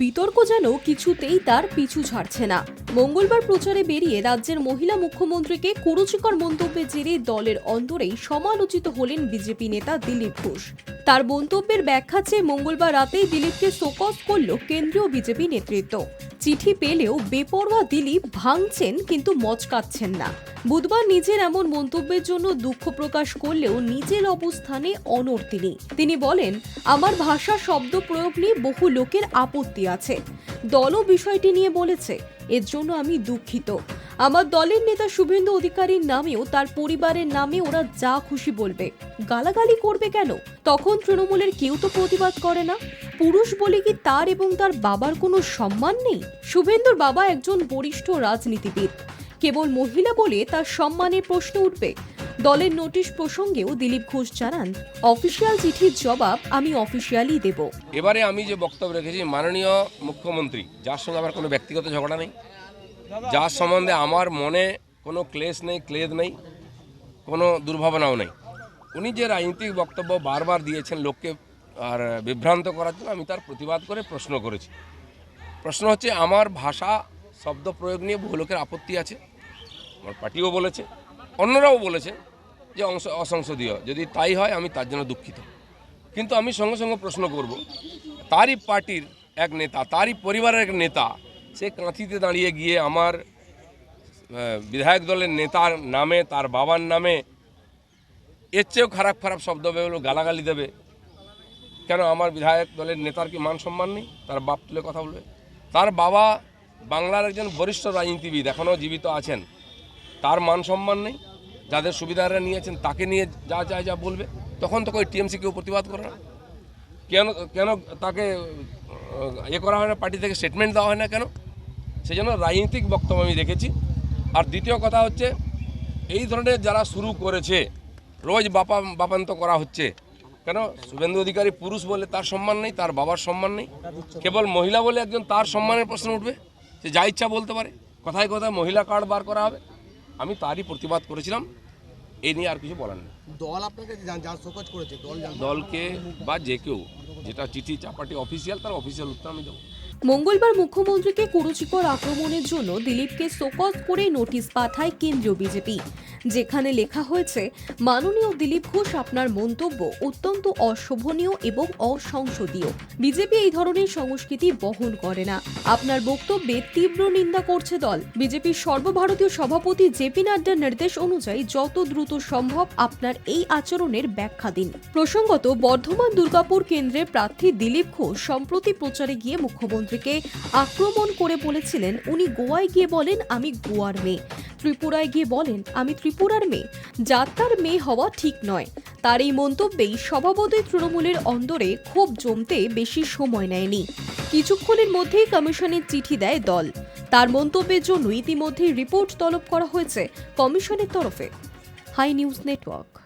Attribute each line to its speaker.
Speaker 1: বিতর্ক যেন কিছুতেই তার পিছু ছাড়ছে না। মঙ্গলবার প্রচারে বেরিয়ে রাজ্যের মহিলা মুখ্যমন্ত্রীকে কুরুচিকর মন্তব্যের জেরে দলের অন্তরেই সমালোচিত হলেন বিজেপি নেতা দিলীপ ঘোষ। তার মন্তব্যের ব্যাখ্যা চেয়ে মঙ্গলবার রাতেই দিলীপকে শোকজ করল কেন্দ্রীয় বিজেপি নেতৃত্ব। চিঠি পেলেও বেপরোয়া দিলীপ ভাঙছেন কিন্তু মচকাচ্ছেন না। বুধবার নিজের এমন মন্তব্যের জন্য দুঃখ প্রকাশ করলেও নিজের অবস্থানে অনর তিনি। তিনি বলেন, আমার ভাষা, শব্দ প্রয়োগ নিয়ে বহু লোকের আপত্তি আছে। দলও বিষয়টি নিয়ে বলেছে। এর জন্য আমি দুঃখিত। আমার দলের নেতা শুভেন্দু অধিকারীর নামেও তার পরিবারের নামে ওরা যা খুশি বলবে। গালাগালি করবে কেন? তখন তৃণমূলের কেউ তো প্রতিবাদ করে না। পুরুষ বলে কি তার এবং তার বাবার কোনো সম্মান নেই? শুভেন্দুর বাবা একজন বরিষ্ঠ রাজনীতিবিদ। কেবল মহিলা বলে তার সম্মানের প্রশ্ন উঠবে। দলের নোটিশ প্রসঙ্গেও দিলীপ ঘোষ জানান, অফিসিয়াল চিঠির জবাব আমি অফিসিয়ালি দেব।
Speaker 2: এবারে আমি যে বক্তব্য রেখেছি, মাননীয় মুখ্যমন্ত্রী, যার সঙ্গে আমার কোনো ব্যক্তিগত ঝগড়া নেই। যার সম্বন্ধে আমার মনে কোনো ক্লেশ নেই, ক্লেদ নেই, কোনো দুর্ভাবনাও নেই। উনি যে রাজনৈতিক বক্তব্য বারবার দিয়েছেন লোককে আর বিভ্রান্ত করার জন্য, আমি তার প্রতিবাদ করে প্রশ্ন করেছি। প্রশ্ন হচ্ছে, আমার ভাষা শব্দ প্রয়োগ নিয়ে বহু লোকের আপত্তি আছে। আমার পার্টিও বলেছে, অন্যরাও বলেছে যে অংশ অসংসদীয়, যদি তাই হয় আমি তার জন্য দুঃখিত। কিন্তু আমি সঙ্গে সঙ্গে প্রশ্ন করব, তারই পার্টির এক নেতা, তারই পরিবারের এক নেতা সে কাঁথিতে দাঁড়িয়ে গিয়ে আমার বিধায়ক দলের নেতার নামে, তার বাবার নামে এর চেয়েও খারাপ খারাপ শব্দ বেরোলো গালাগালি দেবে। কেন আমার বিধায়ক দলের নেতার কি মান সম্মান নেই? তার বাপ তুলে কথা বলবে। তার বাবা বাংলার একজন বরিষ্ঠ রাজনীতিবিদ, এখনও জীবিত আছেন। তার মান সম্মান নেই। যাদের সুবিধারা নিয়েছেন, তাকে নিয়ে যা যা যা বলবে। তখন তো ওই টিএমসি কেউ প্রতিবাদ করে না। কেন কেন তাকে ইয়ে করা হয় না, পার্টি থেকে স্টেটমেন্ট দেওয়া হয় না কেন? সেই জন্য রাজনৈতিক বক্তব্য আমি রেখেছি। আর দ্বিতীয় কথা হচ্ছে এই ধরনের যারা শুরু করেছে রোজ বাপা বাপান্ত করা হচ্ছে কেন? শুভেন্দু অধিকারী পুরুষ বলে তার সম্মান নেই তার বাবার সম্মান নেই। কেবল মহিলা বলে একজন তার সম্মানের প্রশ্ন উঠবে সে যা ইচ্ছা বলতে পারে। কথায় কথায় মহিলা কার্ড বার করা হবে। আমি তারই প্রতিবাদ করেছিলাম এই নিয়ে আর কিছু বলার নেই।
Speaker 3: দল আপনাকে করেছে
Speaker 2: দলকে বা যে কেউ যেটা চিঠি চাপাটি অফিসিয়াল তার অফিসিয়াল উত্তর আমি দেবো।
Speaker 1: মঙ্গলবার মুখ্যমন্ত্রীকে কুরুচিকর আক্রমণের জন্য দিলীপকে শোকজ করে নোটিশ পাঠায় কেন্দ্রীয় বিজেপি। যেখানে লেখা হয়েছে, মাননীয় দিলীপ ঘোষ আপনার মন্তব্য অত্যন্ত অশোভনীয় এবং অসংসদীয় বিজেপি এই ধরনের সংস্কৃতি বহন করে না। আপনার বক্তব্যে তীব্র নিন্দা করছে দল। বিজেপির সর্বভারতীয় সভাপতি জেপি নাড্ডার নির্দেশ অনুযায়ী যত দ্রুত সম্ভব আপনার এই আচরণের ব্যাখ্যা দিন। প্রসঙ্গত, বর্ধমান দুর্গাপুর কেন্দ্রের প্রার্থী দিলীপ ঘোষ সম্প্রতি প্রচারে গিয়ে মুখ্যমন্ত্রীকে আক্রমণ করে বলেছিলেন, উনি গোয়ায় গিয়ে বলেন, আমি গোয়ার মেয়ে। ত্রিপুরায় গিয়ে বলেন, আমি ত্রিপুরার মেয়ে। যাত্রার মেয়ে হওয়া ঠিক নয়। তার এই মন্তব্যেই স্বভাবতই তৃণমূলের অন্দরে ক্ষোভ জমতে বেশি সময় নেয়নি। কিছুক্ষণের মধ্যেই কমিশনের চিঠি দেয় দল। তার মন্তব্যের জন্য ইতিমধ্যেই রিপোর্ট তলব করা হয়েছে কমিশনের তরফে। Hi news network.